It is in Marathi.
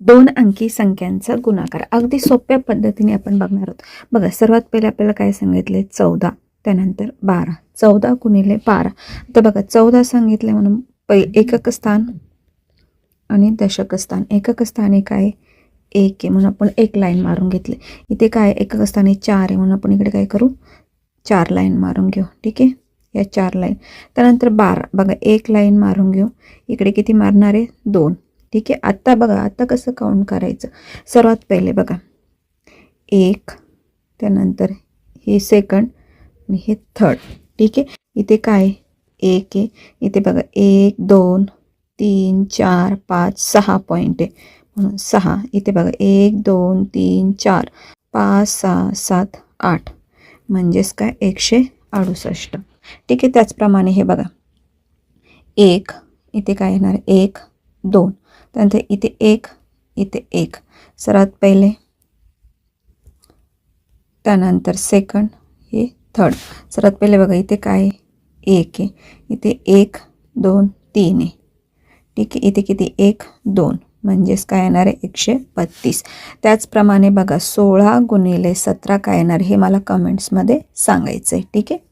दोन अंकी संख्यांचा गुणाकार. अगदी सोप्या पद्धतीने आपण बघणार आहोत. बघा सर्वात पहिले आपल्याला काय सांगितले? चौदा त्यानंतर बारा. चौदा गुणिले बारा. तर बघा चौदा सांगितले म्हणून पै एकक स्थान आणि दशक स्थान. एकक स्थानी काय? एक आहे म्हणून आपण एक लाईन मारून घेतले. इथे काय? एकक स्थानी चार आहे म्हणून आपण इकडे काय करू? चार लाईन मारून घेऊ. ठीक आहे? या चार लाईन. त्यानंतर बारा. बघा एक लाईन मारून घेऊ. इकडे किती मारणार आहे? दोन. ठीक आहे? आत्ता बघा आत्ता कसं काउंट करायचं? सर्वात पहिले बघा. एक त्यानंतर हे सेकंड आणि हे थर्ड ठीक आहे? इथे काय एक आहे. इथे बघा एक दोन तीन चार पाच सहा पॉईंट आहे. म्हणून सहा. इथे बघा एक दोन तीन चार पाच सहा सात आठ. म्हणजेच काय? एकशे अडुसष्ट. ठीक आहे? त्याचप्रमाणे हे बघा. एक इथे काय येणार? एक दोन. त्यानंतर इथे एक इथे एक. सर्वात पहिले त्यानंतर सेकंड हे थर्ड सर्वात पहिले बघा इथे काय एक आहे. इथे एक दोन तीन आहे. ठीक आहे इथे किती? एक दोन. म्हणजेच काय येणार आहे? एकशे बत्तीस. त्याचप्रमाणे बघा सोळा गुणिले सतरा काय येणार? हे मला कमेंट्समध्ये सांगायचं आहे ठीक आहे?